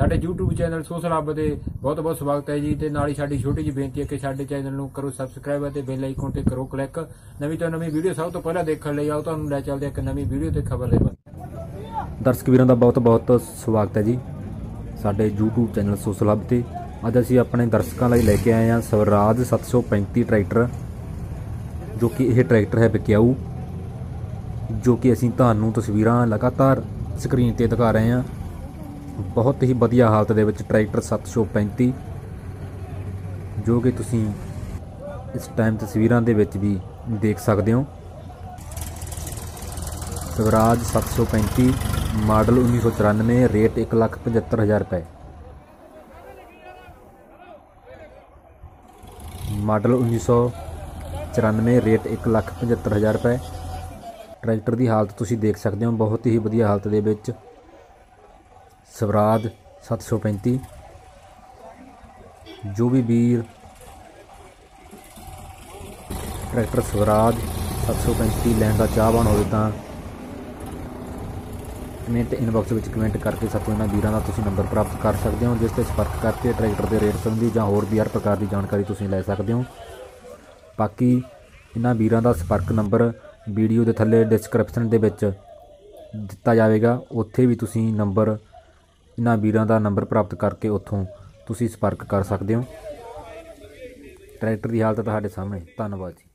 ਸਾਡੇ YouTube channel social ਹੱਬ ਦੇ ਬਹੁਤ ਬਹੁਤ ਸਵਾਗਤ ਹੈ ਜੀ ਤੇ ਨਾਲ ਹੀ ਸਾਡੀ ਛੋਟੀ ਜਿਹੀ ਬੇਨਤੀ ਹੈ ਕਿ ਸਾਡੇ ਚੈਨਲ ਨੂੰ ਕਰੋ ਸਬਸਕ੍ਰਾਈਬ ਅਤੇ ਬੈਲ ਆਈਕਨ ਤੇ ਕਰੋ ਕਲਿੱਕ ਨਵੀਂ ਤੋਂ ਨਵੀਂ ਵੀਡੀਓ ਸਭ ਤੋਂ ਪਹਿਲਾਂ ਦੇਖਣ ਲਈ ਆਓ, ਤੁਹਾਨੂੰ ਲੈ ਚੱਲਦੇ ਹਾਂ ਇੱਕ ਨਵੀਂ ਵੀਡੀਓ ਤੇ ਖਬਰ ਲੈ ਦਰਸ਼ਕ ਵੀਰਾਂ ਦਾ ਬਹੁਤ ਬਹੁਤ ਸਵਾਗਤ ਹੈ ਜੀ। ਸਾਡੇ YouTube ਚੈਨਲ ਸੋਸ਼ਲ ਹੱਬ ਤੇ। ਅੱਜ ਅਸੀਂ ਆਪਣੇ ਦਰਸ਼ਕਾਂ ਲਈ ਲੈ ਕੇ ਆਏ ਹਾਂ ਸਵਰਾਜ 735 ਟਰੈਕਟਰ, ਜੋ ਕਿ ਇਹ ਟਰੈਕਟਰ ਹੈ ਵਿਕਿਆਊ, ਜੋ ਕਿ ਅਸੀਂ ਤੁਹਾਨੂੰ ਤਸਵੀਰਾਂ ਲਗਾਤਾਰ ਸਕਰੀਨ ਤੇ ਦਿਖਾ ਰਹੇ ਹਾਂ। ਬਹੁਤ ਹੀ ਵਧੀਆ ਹਾਲਤ ਦੇ ਵਿੱਚ ਟਰੈਕਟਰ 735 ਜੋ ਕਿ ਤੁਸੀਂ ਇਸ ਟਾਈਮ ਤਸਵੀਰਾਂ ਦੇ ਵਿੱਚ ਵੀ ਦੇਖ ਸਕਦੇ ਹੋ। ਸਵਰਾਜ 735 ਮਾਡਲ 1994 ਰੇਟ 175000 ਰੁਪਏ। ਮਾਡਲ 1994 ਰੇਟ 175000 ਰੁਪਏ। ਟਰੈਕਟਰ ਦੀ ਹਾਲਤ ਤੁਸੀਂ ਦੇਖ ਸਕਦੇ ਹੋ, ਬਹੁਤ ਹੀ ਵਧੀਆ ਹਾਲਤ ਦੇ ਵਿੱਚ ਸਵਰਾਜ 735 ਜੋ ਵੀ ਵੀਰ ਟਰੈਕਟਰ ਸਵਰਾਜ 735 ਲੈਣ ਦਾ ਚਾਹਵਾਨ ਹੋਵੇ ਤਾਂ ਕਮੈਂਟ ਇਨਬਾਕਸ ਵਿੱਚ ਕਮੈਂਟ ਕਰਕੇ ਸਾਥੋਂ ਇਹਨਾਂ ਵੀਰਾਂ ਦਾ ਤੁਸੀਂ ਨੰਬਰ ਪ੍ਰਾਪਤ ਕਰ ਸਕਦੇ ਹੋ, ਜਿਸ ਤੇ ਸੰਪਰਕ ਕਰਕੇ ਟਰੈਕਟਰ ਦੇ ਰੇਟ ਸੰਬੰਧੀ ਜਾਂ ਹੋਰ ਵੀ ਹਰ ਪ੍ਰਕਾਰ ਦੀ ਜਾਣਕਾਰੀ ਤੁਸੀਂ ਲੈ ਸਕਦੇ ਹੋ। ਬਾਕੀ ਇਹਨਾਂ ਵੀਰਾਂ ਦਾ ਸੰਪਰਕ ਨੰਬਰ ਵੀਡੀਓ ਦੇ ਥੱਲੇ ਡਿਸਕ੍ਰਿਪਸ਼ਨ ਦੇ ਵਿੱਚ ਦਿੱਤਾ ਜਾਵੇਗਾ। ਉੱਥੇ ਵੀ ਤੁਸੀਂ ਨੰਬਰ ਇਹਨਾਂ ਵੀਰਾਂ ਦਾ ਨੰਬਰ ਪ੍ਰਾਪਤ ਕਰਕੇ ਉੱਥੋਂ ਤੁਸੀਂ ਸੰਪਰਕ ਕਰ ਸਕਦੇ ਹੋ। ਟਰੈਕਟਰ ਦੀ ਹਾਲਤ ਤੁਹਾਡੇ ਸਾਹਮਣੇ। ਧੰਨਵਾਦ ਜੀ।